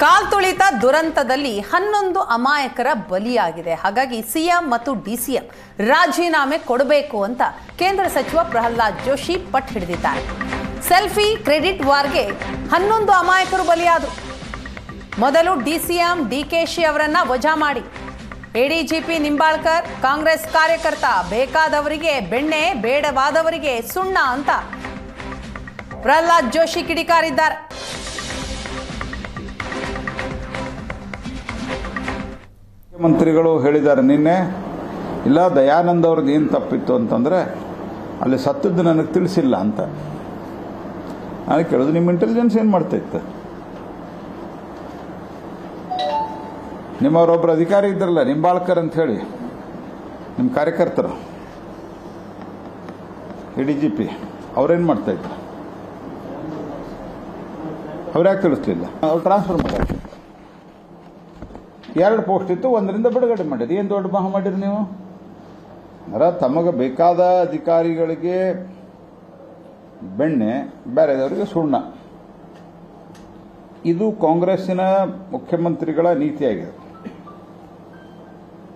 ಕಾಲ್ತುಳಿತ ದುರಂತದಲ್ಲಿ ಹನ್ನೊಂದು ಅಮಾಯಕರ ಬಲಿಯಾಗಿದೆ. ಹಾಗಾಗಿ ಸಿಎಂ ಮತ್ತು ಡಿಸಿಎಂ ರಾಜೀನಾಮೆ ಕೊಡಬೇಕು ಅಂತ ಕೇಂದ್ರ ಸಚಿವ ಪ್ರಹ್ಲಾದ್ ಜೋಶಿ ಪಟ್ಟು ಹಿಡಿದಿದ್ದಾರೆ. ಸೆಲ್ಫಿ ಕ್ರೆಡಿಟ್ ವಾರ್ಗೆ ಹನ್ನೊಂದು ಅಮಾಯಕರು ಬಲಿಯಾದರು. ಮೊದಲು ಡಿಸಿಎಂ ಡಿಕೆಶಿ ಅವರನ್ನ ವಜಾ ಮಾಡಿ. ಎಡಿಜಿಪಿ ನಿಂಬಾಳ್ಕರ್, ಕಾಂಗ್ರೆಸ್ ಕಾರ್ಯಕರ್ತ ಬೇಕಾದವರಿಗೆ ಬೆಣ್ಣೆ, ಬೇಡವಾದವರಿಗೆ ಸುಣ್ಣ ಅಂತ ಪ್ರಹ್ಲಾದ್ ಜೋಶಿ ಕಿಡಿಕಾರಿದ್ದಾರೆ. ಮುಖ್ಯಮಂತ್ರಿಗಳು ಹೇಳಿದ್ದಾರೆ ನಿನ್ನೆ, ಇಲ್ಲ, ದಯಾನಂದ್ ಅವ್ರದ್ದು ಏನು ತಪ್ಪಿತ್ತು ಅಂತಂದರೆ, ಅಲ್ಲಿ ಸತ್ತದ್ದು ನನಗೆ ತಿಳಿಸಿಲ್ಲ ಅಂತ. ನಾನು ಕೇಳೋದು ನಿಮ್ಮ ಇಂಟೆಲಿಜೆನ್ಸ್ ಏನು ಮಾಡ್ತಾ ಇತ್ತು? ನಿಮ್ಮವರೊಬ್ಬರು ಅಧಿಕಾರಿ ಇದ್ರಲ್ಲ, ನಿಂಬಾಳ್ಕರ್ ಅಂತ ಹೇಳಿ ನಿಮ್ಮ ಕಾರ್ಯಕರ್ತರು ಎ ಡಿ ಜಿ ಪಿ, ಅವ್ರೇನು ಮಾಡ್ತಾ ಇದ್ರು? ಅವ್ರು ಯಾಕೆ ತಿಳಿಸ್ಲಿಲ್ಲ? ಅವ್ರು ಟ್ರಾನ್ಸ್ಫರ್ ಮಾಡ್ಯಾರ. ಎರಡು ಪೋಸ್ಟ್ ಇತ್ತು, ಒಂದರಿಂದ ಬಿಡುಗಡೆ ಮಾಡಿದ್ರಿ. ಏನು ದೊಡ್ಡ ಮಹಾ ಮಾಡಿರಿ ನೀವು? ಅಂದ್ರೆ ತಮಗೆ ಬೇಕಾದ ಅಧಿಕಾರಿಗಳಿಗೆ ಬೆಣ್ಣೆ ಬೇರೆದವರಿಗೆ ಸುಣ್ಣ. ಇದು ಕಾಂಗ್ರೆಸ್ಸಿನ ಮುಖ್ಯಮಂತ್ರಿಗಳ ನೀತಿಯಾಗಿದೆ.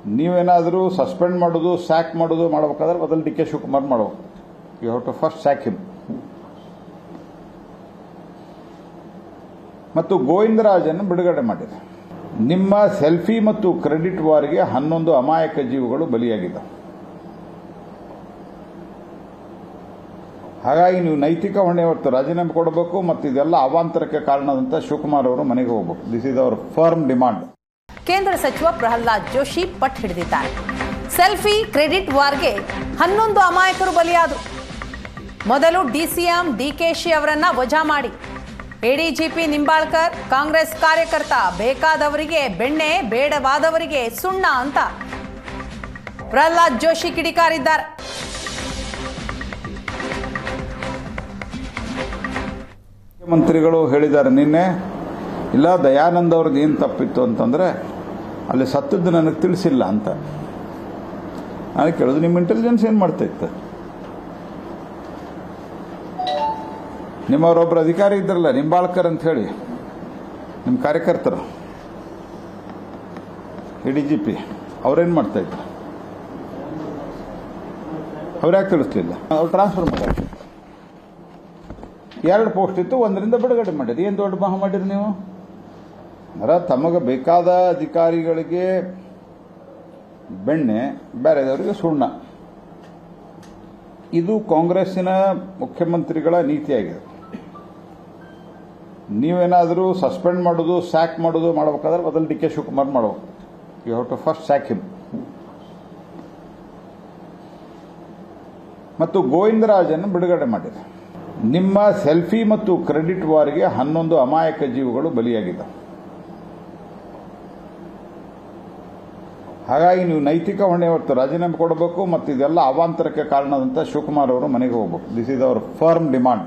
ನೀವೇನಾದರೂ ಸಸ್ಪೆಂಡ್ ಮಾಡೋದು, ಸ್ಯಾಕ್ ಮಾಡೋದು ಮಾಡಬೇಕಾದ್ರೆ ಮೊದಲು ಡಿ ಕೆ ಶಿವಕುಮಾರ್ ಮಾಡಬೇಕು you have to first sack him. ಮತ್ತು ಗೋವಿಂದರಾಜನ್ನು ಬಿಡುಗಡೆ ಮಾಡಿದೆ. ನಿಮ್ಮ ಸೆಲ್ಫಿ ಮತ್ತು ಕ್ರೆಡಿಟ್ ವಾರ್ಗೆ ಹನ್ನೊಂದು ಅಮಾಯಕ ಜೀವಗಳು ಬಲಿಯಾಗಿದ್ದವು. ಹಾಗಾಗಿ ನೀವು ನೈತಿಕ ಹೊಣೆ ಹೊತ್ತು ರಾಜೀನಾಮೆ ಕೊಡಬೇಕು ಮತ್ತು ಇದೆಲ್ಲ ಅವಾಂತರಕ್ಕೆ ಕಾರಣದಂತ ಶಿವಕುಮಾರ್ ಅವರು ಮನೆಗೆ ಹೋಗಬೇಕು. This is our firm demand ಕೇಂದ್ರ ಸಚಿವ ಪ್ರಹ್ಲಾದ್ ಜೋಶಿ ಪಟ್ ಹಿಡಿದಿದ್ದಾರೆ. ಸೆಲ್ಫಿ, ಕ್ರೆಡಿಟ್ ವಾರ್ಗೆ ಹನ್ನೊಂದು ಅಮಾಯಕರು ಬಲಿಯಾದರು. ಮೊದಲು ಡಿಸಿಎಂ ಡಿಕೆಶಿ ಅವರನ್ನ ವಜಾ ಮಾಡಿ. ಎಡಿಜಿಪಿ ನಿಂಬಾಳ್ಕರ್, ಕಾಂಗ್ರೆಸ್ ಕಾರ್ಯಕರ್ತ ಬೇಕಾದವರಿಗೆ ಬೆಣ್ಣೆ, ಬೇಡವಾದವರಿಗೆ ಸುಣ್ಣ ಅಂತ. ಪ್ರಹ್ಲಾದ್ ಜೋಶಿ ಕಿಡಿಕಾರಿದ್ದಾರೆ. ಮುಖ್ಯಮಂತ್ರಿಗಳು ಹೇಳಿದ್ದಾರೆ ನಿನ್ನೆ, ಇಲ್ಲ ದಯಾನಂದ ಅವ್ರದ್ದು ಏನು ತಪ್ಪಿತ್ತು ಅಂತಂದರೆ, ಅಲ್ಲಿ ಸತ್ತದ್ದು ನನಗೆ ತಿಳಿಸಿಲ್ಲ ಅಂತ. ನಾನು ಕೇಳೋದು ನಿಮ್ಮ ಇಂಟೆಲಿಜೆನ್ಸ್ ಏನು ಮಾಡ್ತಾ ಇತ್ತು? ನಿಮ್ಮವರೊಬ್ಬರು ಅಧಿಕಾರಿ ಇದ್ರಲ್ಲ ನಿಂಬಾಳ್ಕರ್ ಅಂತ ಹೇಳಿ. ನಿಮ್ಮ ಕಾರ್ಯಕರ್ತರು. A D G P. ಅವ್ರೇನು ಮಾಡ್ತಾ ಇದ್ರು? ಅವ್ರು ಯಾಕೆ ತಿಳಿಸ್ಲಿಲ್ಲ? ಅವ್ರು ಟ್ರಾನ್ಸ್ಫರ್ ಮಾಡಿ ಎರಡು ಪೋಸ್ಟ್ ಇತ್ತು, ಒಂದರಿಂದ ಬಿಡುಗಡೆ ಮಾಡಿದ್ರು. ಏನು ದೊಡ್ಡ ಮಹಾ ಮಾಡಿರಿ ನೀವು? ಅಂದ್ರೆ ತಮಗೆ ಬೇಕಾದ ಅಧಿಕಾರಿಗಳಿಗೆ ಬೆಣ್ಣೆ, ಬೇರೆದವರಿಗೆ ಸುಣ್ಣ. ಇದು ಕಾಂಗ್ರೆಸ್ಸಿನ ಮುಖ್ಯಮಂತ್ರಿಗಳ ನೀತಿಯಾಗಿದೆ. ನೀವೇನಾದರೂ ಸಸ್ಪೆಂಡ್ ಮಾಡೋದು ಸ್ಯಾಕ್ ಮಾಡೋದು ಮಾಡಬೇಕಾದ್ರೆ ಮೊದಲು ಡಿ ಕೆ ಶಿವಕುಮಾರ್ ಮಾಡಬೇಕು you have to first sack him ಮತ್ತು ಗೋವಿಂದರಾಜನ್ನು ಬಿಡುಗಡೆ ಮಾಡಿದೆ. ನಿಮ್ಮ ಸೆಲ್ಫಿ ಮತ್ತು ಕ್ರೆಡಿಟ್ ವಾರ್ಗೆ ಹನ್ನೊಂದು ಅಮಾಯಕ ಜೀವಗಳು ಬಲಿಯಾಗಿದ್ದಾವೆ. ಹಾಗಾಗಿ ನೀವು ನೈತಿಕ ಹೊಣೆ ಹೊತ್ತು ರಾಜೀನಾಮೆ ಕೊಡಬೇಕು ಮತ್ತು ಇದೆಲ್ಲ ಅವಾಂತರಕ್ಕೆ ಕಾರಣದಂತ ಶಿವಕುಮಾರ್ ಅವರು ಮನೆಗೆ ಹೋಗಬೇಕು. This is our firm demand